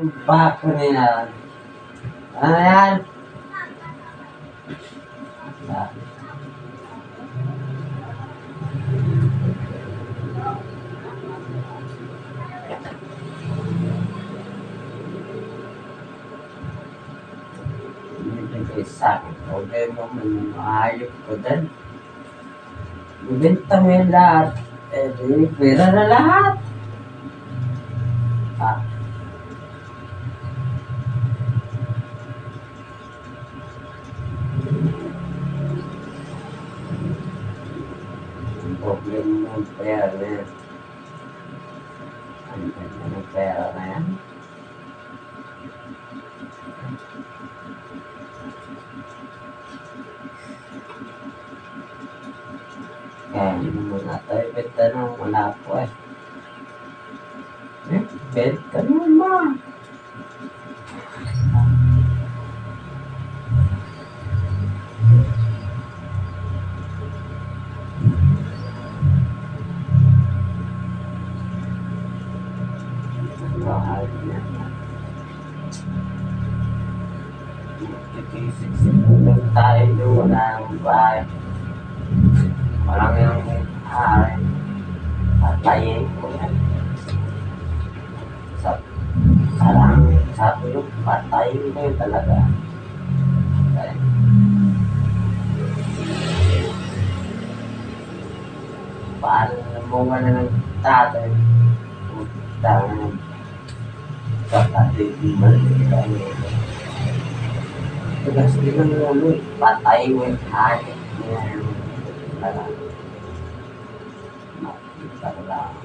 Bako niya. Ano yan? Sa akin. Problema mo yung maayos ko din. Ibenta mo yung lahat. Eh, pera na lahat. Ah. Ang problema mo yung pera na yan. Ang ganda ng pera na yan. Kaya hindi Magkikisip-sip tayo nang bahay. Walang yung hari. Patayin ko yan. Sa sarang sa tulog, patayin ko yun talaga. Okay. Paano namunga na ng tatay? Utang na sa tatay di man. Tugas din ng ulo, patayin mo yung. Yan. Wala. Makita ko lang.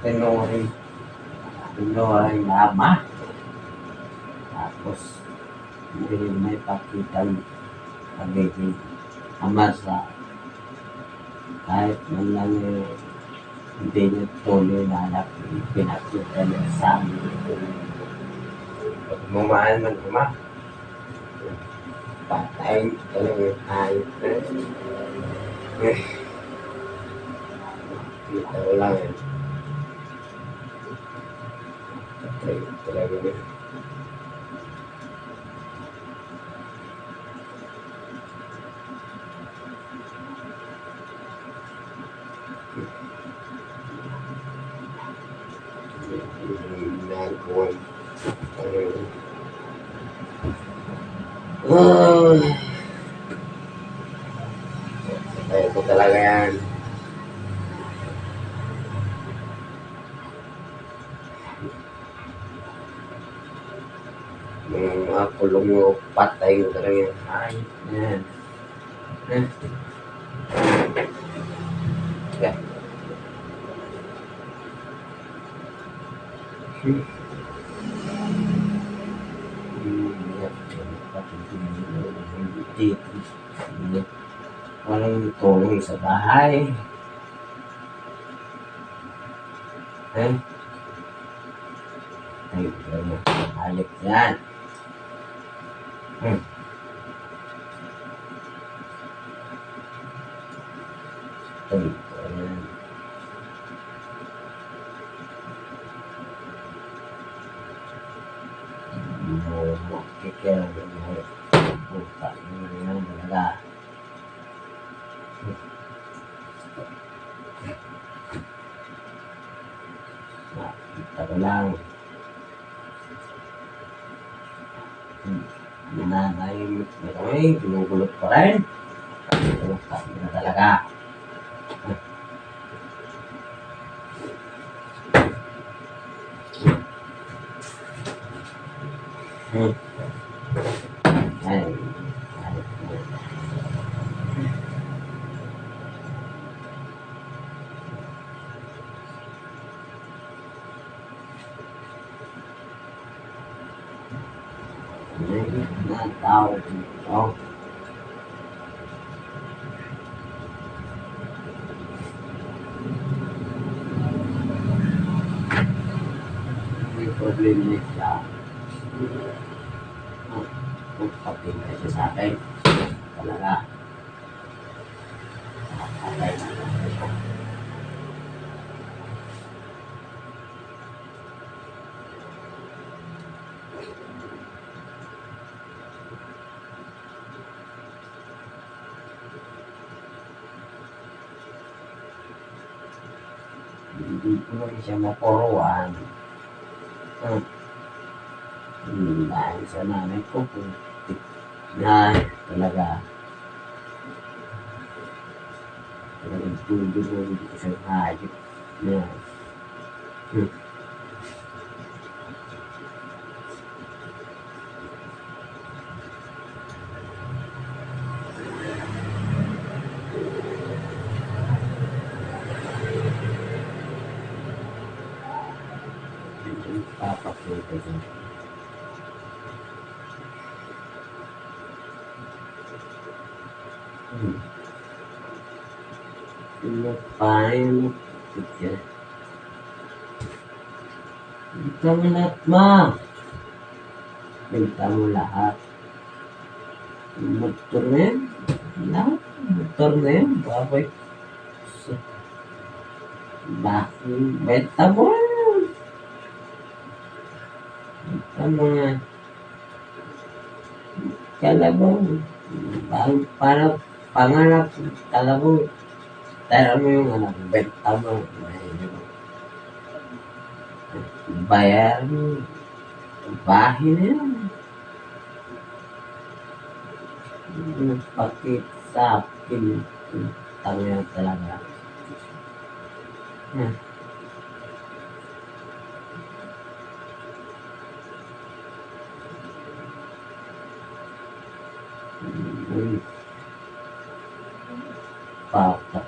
Tinuri tinuri lama tapos hindi may pakitang pagiging ama sa kahit man lang eh, hindi niya tuloy na anak pinakita niya sa amin Mamahal man ama. Patay talaga yun. Eh. Kita ko lang yan. Patay talaga yun. Nagkuhan. Ah. Kaya ko talaga yan. Mga kulong mo, patay ko talaga yan. Ay, yan. Eh. Yeah. Hmm. Tulong sa bahay. Eh? Ay, ano, hayop yan. Hmm. Ay, ayan. Mo, mo, kikira, mo, puta, yun, yun, talaga. Nakita ko lang. Hmm. Nanay, ito eh, gulugulot pa rin. Puta, yun na talaga. Hmm. Ay, ay, ay, ay, tao dito. problema siya. Ah, Kung papinta siya sa akin, talaga. Patay na ako. Hindi ko siya mapuruan. Ah. Hmm, dahil sa nanay ko, putik na talaga. Talagang tuloy mo hindi ko sa hayop na. Hmm. Hindi papakita ko. Hmm. Yun? Sige. Bigta mo lahat, ma. Bigta mo lahat. Motor na yan. Lahat. Motor na yan. Babay. Bakit? Benta mo. Benta mo nga. Kalabaw. Parang pangarap. Kalabaw. Tara mo yung anak. Benta mo. Bayar mo. Bahay na yan. Pakit sa akin. Tangya talaga. Hmm. Hmm.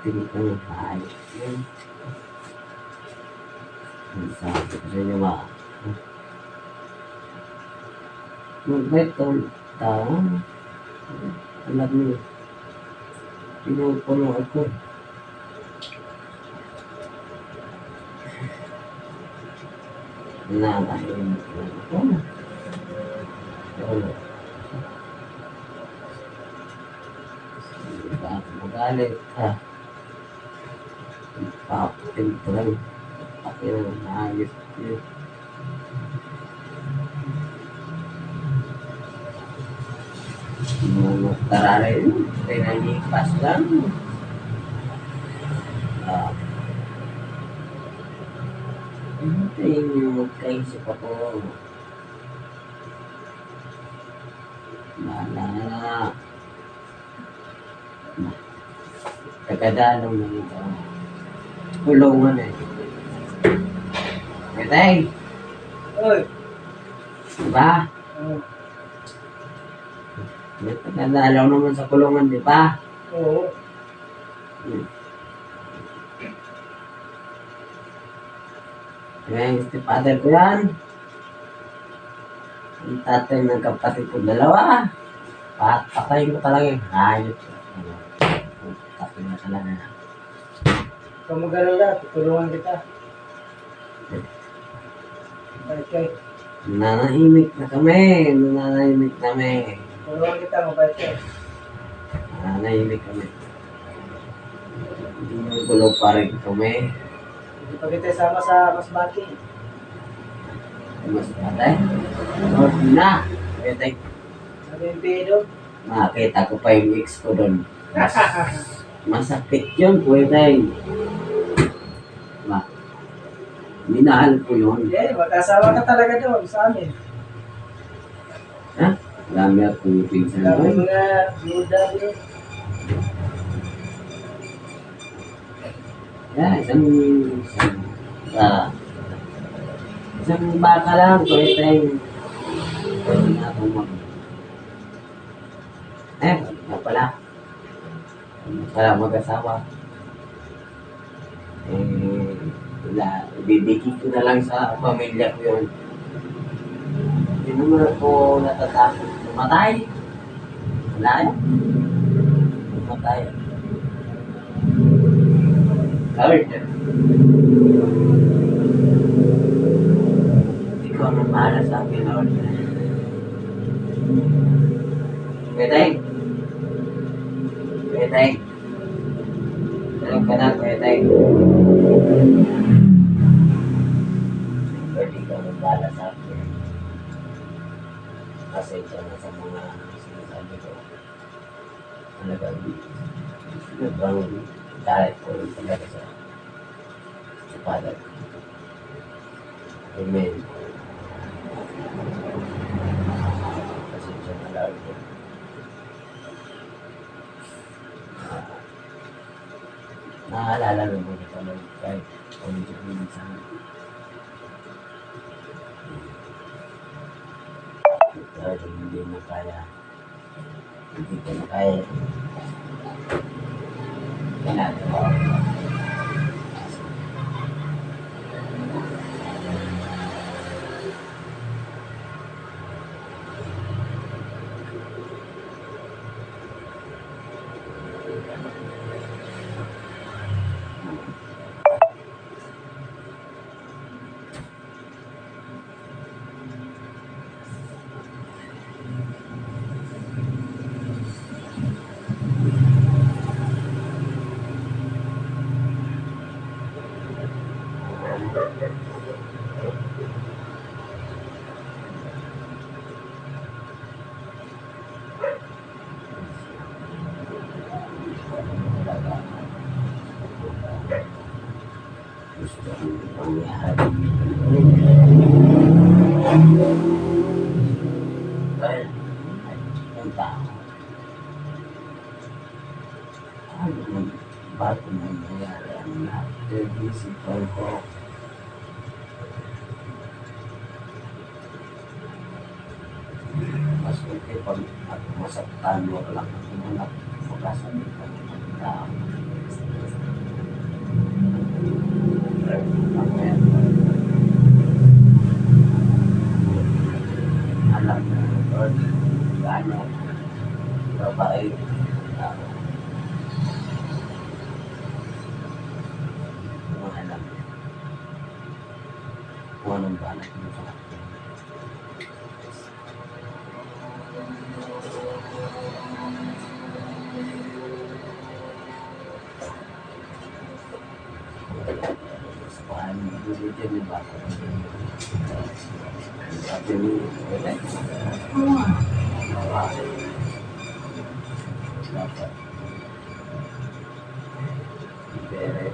Papating ko ng hayop yan. Ang sabi ko sa inyo ba? Mabait ang tao. Alam niyo, pinupuno ako. Nanahimik lang ako. Oo. Bakit magalit ka? Papating ko Pati na naayos ko. Mga tararay, pinanipas lang. Ah. Hindi yung magkaisip ako. Bahala na. Tagadalong na ito. Kulungan eh. Metay, Oy. diba? Oh, May tagadalaw naman sa kulungan, di ba? Oo. Kaya yung stepfather ko yan. Ang tatay ng kapatid ko dalawa. Patatayin ko talaga yung hayop. Ano, Tatay na talaga. Kung mag-alala, tutulungan kita. Balik kay. Nanahimik na kami. Nanahimik kami. Tulungan kita, mabait ka. Nanahimik kami. Hindi mo gulo pa rin kami. Hindi pa kita sama sa Masbati. Mas patay. Huwag na. Patay. Sabi yung pedo. Makakita ko pa yung ex ko doon. Mas, masakit yun, pwede. Ma, minahal ko yun. Hindi, magkasawa ka talaga doon sa amin. Ha? Dami akong pinsan doon. mga muda doon. Yeah, isang, isang, ah, isang baka lang, pwede tayong, pwede na akong mag, eh, pala, wala mag-asawa. Eh, wala, ibibigay ko na lang sa pamilya ko yun. Naman ako natatakot mamatay. Wala yan. Mamatay. Lord, ikaw na Para sa akin, Lord. Pwede? Pwede? Alam ka na, pwede? Pwede ka magbala sa akin. Pasensya na sa mga sinasabi ko. Talagang sobrang dahil ko talaga sa sa Father. Amen. Pasensya na Lord. Ah, Naalala mo mo kita Lord kahit ulit-ulit sa akin. Lord, hindi mo kaya. Hindi ko na kaya. Ginagawa ko. Bago man nangyari ang lahat. Physical ko. Mas okay pag at masaktan mo lang ang imanap magkasabi Mo, Lord, gaano babae alam mo, kung anong balak mo sa magbibigyan ni Bako? Sabi ni Alex, dapat ibere.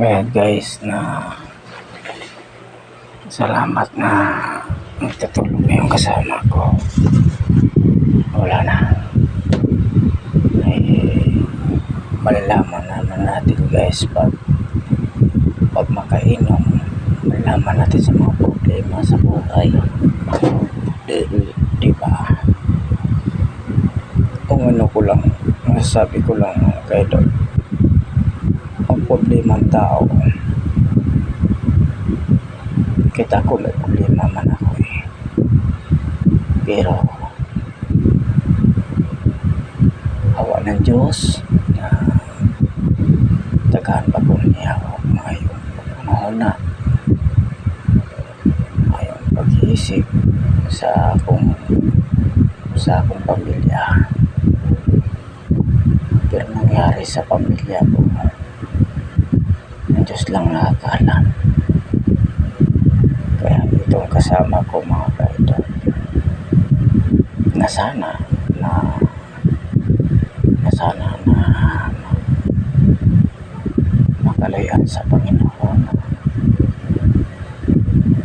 Ayan guys na salamat na nagtutulong na yung kasama ko. Wala na. Ay malalaman naman natin guys pag pag makainom malalaman natin sa mga problema sa buhay. Di, di ba? Kung ano ko lang, masasabi ko lang kay Lord, problema ang tao. Kita ko may problema man ako eh. Pero awa ng Diyos na tagaan pa po niya ako ngayon panahon na ngayon pag-iisip sa akong sa akong pamilya pero nangyari sa pamilya lang nakakalam kaya itong kasama ko mga kaidol na sana na na sana na makalayan sa Panginoon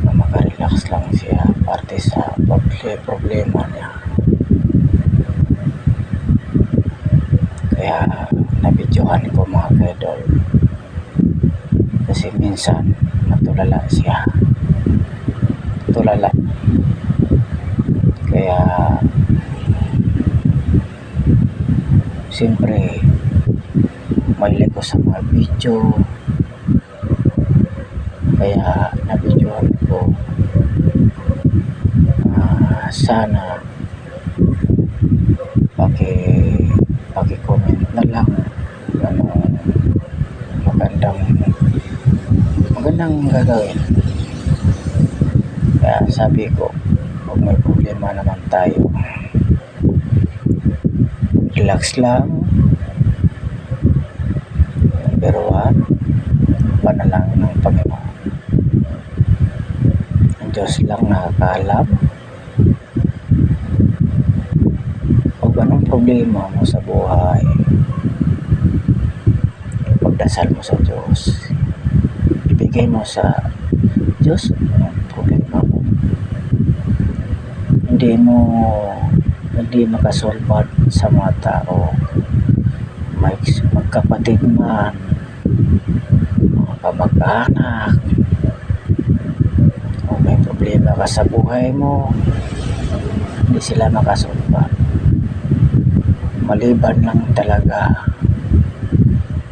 na makarelax lang siya parte sa proble- problema niya. Kaya nabidyohan ko mga kaidol kasi minsan matulala siya. Tulala kaya siyempre mahilig ko sa mga video. Kaya nabidyohan ko. Ah, sana paki paki-comment na lang ano magandang magandang gagawin kaya sabi ko kung may problema naman tayo. Relax lang. Number one panalangin ng Panginoon. Ang Diyos lang nakakaalam. Kung anong problema mo sa buhay. Ipagdasal mo sa Diyos ibigay mo sa Diyos problema mo hindi mo hindi makasolvad sa mga tao. May magkapatid man mga kamag-anak. O may problema ka sa buhay mo hindi sila makasolvad maliban lang talaga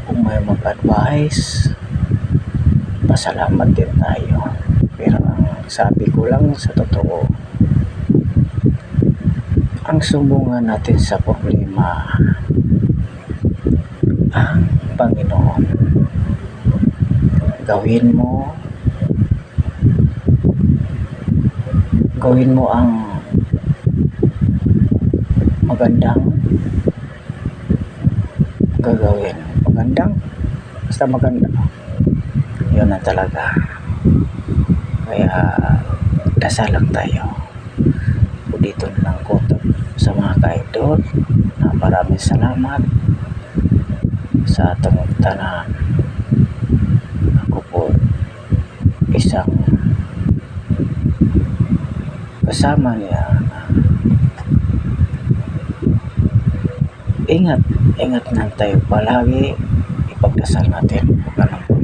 kung may mag-advise pasalamat din tayo. Pero ang sabi ko lang sa totoo ang sumbungan natin sa problema ang Panginoon. Gawin mo gawin mo ang magandang gagawin. Magandang basta maganda yun na talaga. Kaya dasal lang tayo. Dito na lang ko to sa mga kaidol na maraming salamat sa atong tanan ako po isang kasama niya. Ingat ingat lang tayo palagi. Ipagdasal natin. Kung anong